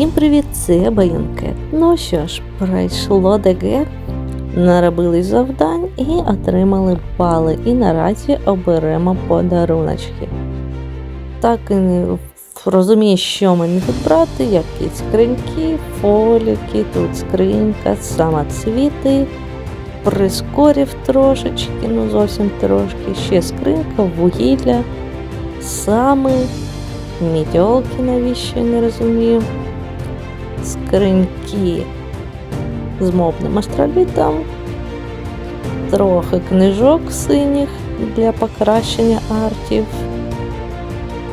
Всім привіт, це Баюнкет. Ну що ж, пройшло ДГ, наробили завдань і отримали бали. І наразі оберемо подаруночки. Так і не розумію, що мені тут брати, якісь скриньки, фоліки, тут скринька, самоцвіти, прискорів трошечки, ну зовсім трошки, ще скринька, вугілля, сами, мідьолки, навіщо я не розумію, скриньки з мовним астролітом, трохи книжок синіх для покращення артів,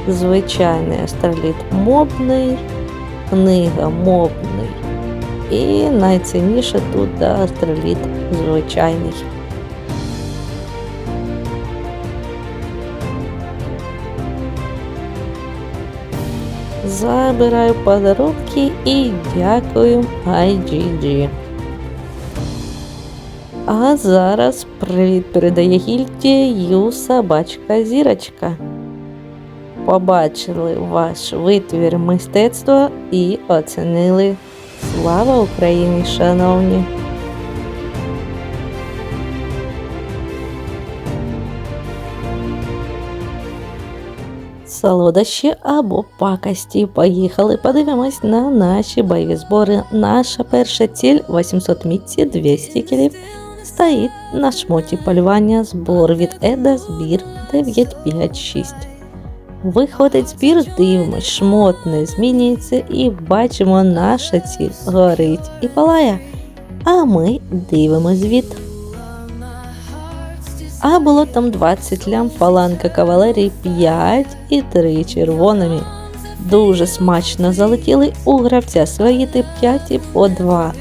звичайний астроліт мобний, книга мобний. І найцінніше тут да, астроліт звичайний. Забираю подарунки і дякую IGG. А зараз привіт передає гільдія Ю собачка зірочка. Побачили ваш витвір мистецтва і оцінили. Слава Україні, шановні! Солодощі або пакості. Поїхали, подивимось на наші бойові збори. Наша перша ціль 800 мітці, 200 кілів. Стоїть на шмоті полювання збор від Еда збір 956. Виходить збір, дивимось, шмот не змінюється і бачимо, наша ціль горить і палає. А ми дивимось звіт. А було там 20 лям, фаланка кавалерії 5 і 3 червоними. Дуже смачно залетіли у гравця свої тип 5 і по 2,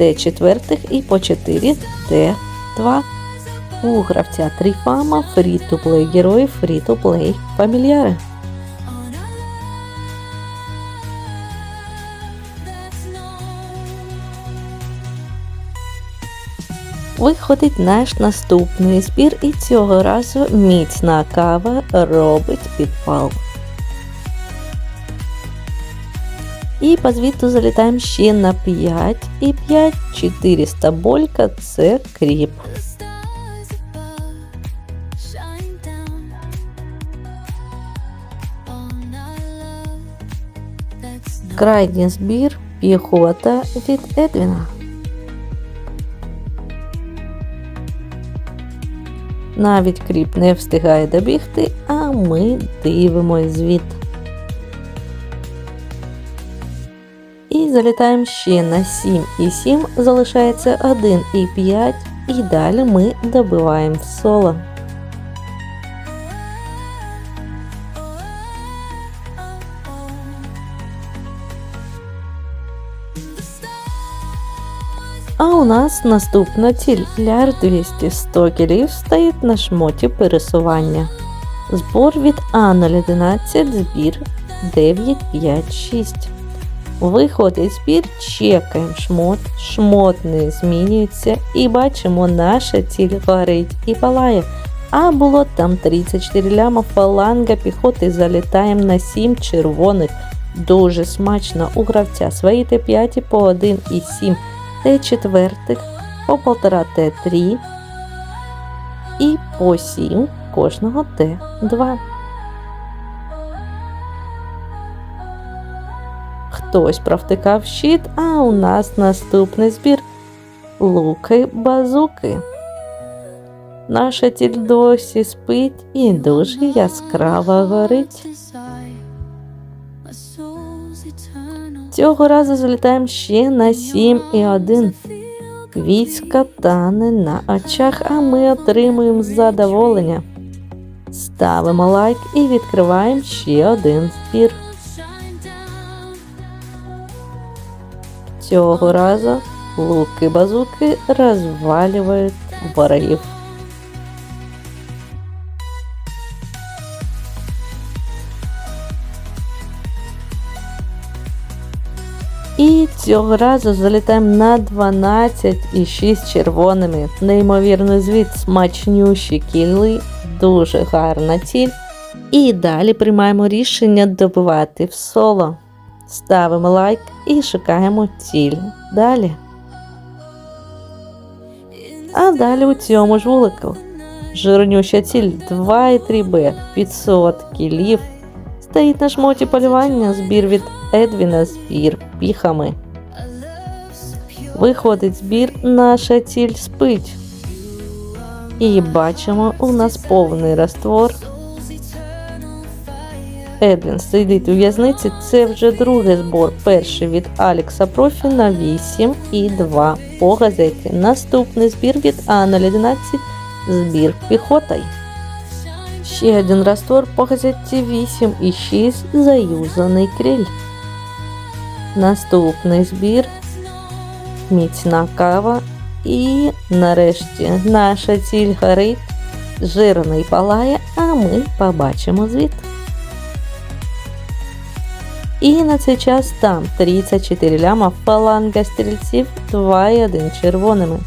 Т4 і по 4 Т2. У гравця 3 фама, фрі-то-плей герої, фрі-то-плей фамільяри. Виходить наш наступний збір, і цього разу міцна кава робить підпал. І по звіту залітаємо ще на 5 і 5 400 болька це кріп. Крайній збір піхота від Едвіна. Навіть кріп не встигає добігти, а ми дивимось звіт. І залітаємо ще на 7 і 7, залишається 1 і 5, і далі ми добиваємо в соло. Нас наступна ціль ляр 200 100 кілів стоїть на шмоті пересування. Збор від А011, збір 956. Виходить збір, чекаємо шмот, шмот не змінюється і бачимо, наша ціль горить і палає. А було там 34 ляма фаланга піхоти, залітаємо на 7 червоних. Дуже смачно у гравця свої Т5 по 1 і 7 Т четвертих по 1,5 Т3 і по 7 кожного Т2. Хтось провтикав щит, а у нас наступний збір луки-базуки. Наша ціль досі спить і дуже яскраво горить. Цього разу залітаємо ще на 7 і 1. Війська тане на очах, а ми отримуємо задоволення. Ставимо лайк і відкриваємо ще один збір. Цього разу луки-базуки розвалюють ворогів. Цього разу залітаємо на 12 і 6 червоними. Неймовірно, звіт смачнющі кіли, дуже гарна ціль. І далі приймаємо рішення добивати в соло. ставимо лайк і шукаємо ціль. Далі. А далі у цьому ж вулику. Жирнюща ціль 2,3Б 500 кілів. Стоїть на шмоті полювання, збір від Едвіна, збір піхами. Виходить збір, наша ціль спить. І бачимо, у нас повний раствор. Едвін сидить у в'язниці. Це вже другий збор. Перший від Алекса Профі на 8 і 2 по газеті. Наступний збір від Анна 11 збір піхотай. Ще один раствор по газеті 8 і 6 заюзаний кріль. Наступний збір міцна кава. І нарешті наша ціль горить, жирний палає, а ми побачимо звіт. І на цей час там 34 ляма фаланга стрільців 2,1 червоними.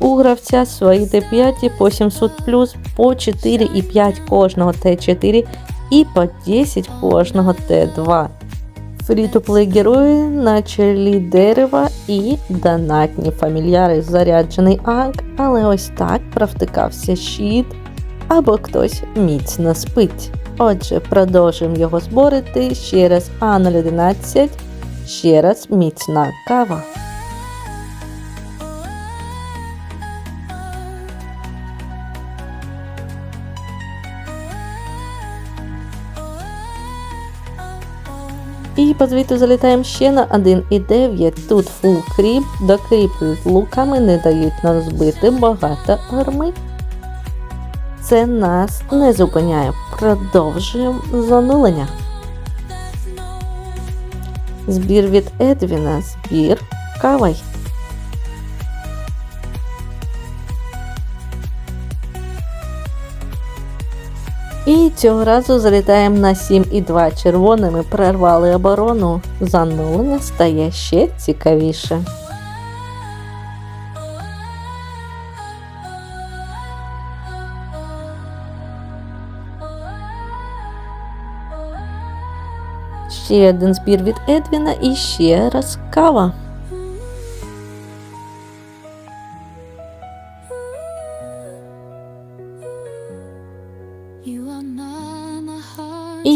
У гравця свої Т5 по 700 плюс по 4,5 кожного Т4 і по 10 кожного Т2. Фрі-то-плей герої наче дерева і донатні фамільяри заряджений анк, але ось так провтикався щит або хтось міцно спить. Отже, продовжуємо його зборити ще раз А011, ще раз міцна кава. І по звіту залітаємо ще на 1,9. Тут фул кріп, докріплюють луками, не дають нам збити багато арми. Це нас не зупиняє. Продовжуємо занулення. Збір від Едвіна, збір кавай. І цього разу залітаємо на 7,2 червоними, прорвали оборону. Занулення стає ще цікавіше. Ще один збір від Едвіна і ще раз кава.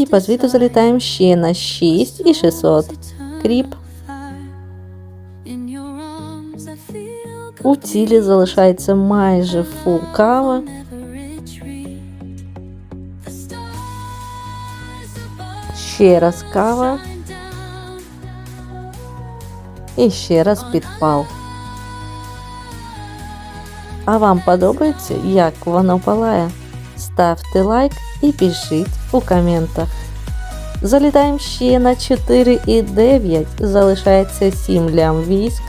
І по звіту залітаємо ще на 6 і 600. Кріп. У цілі залишається майже фул кава. Ще раз кава. І ще раз підпал. А вам подобається, як воно палає? Ставте лайк і пишіть у коментах. Залітаємо ще на 4 і 9. Залишається 7 лям військ.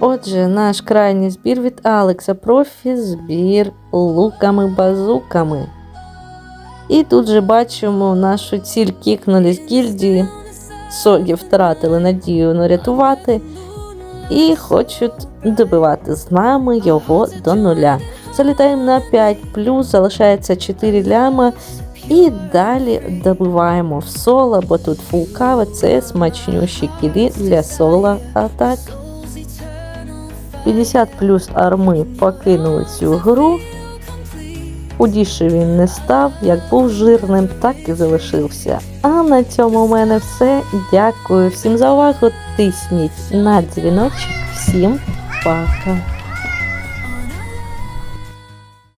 Отже, наш крайній збір від Алекса Профі збір луками-базуками. І тут же бачимо нашу ціль кікнули гільдії. Согі втратили надію нарятувати і хочуть добивати з нами його до нуля. Залітаємо на 5 залишається 4 ляма. І далі добиваємо в соло, бо тут фул кава це смачнющі кілі для соло атак. 50 плюс арми покинули цю гру. Худіше він не став, як був жирним, так і залишився. А на цьому у мене все. Дякую всім за увагу. Тисніть на дзвіночок. Всім пока!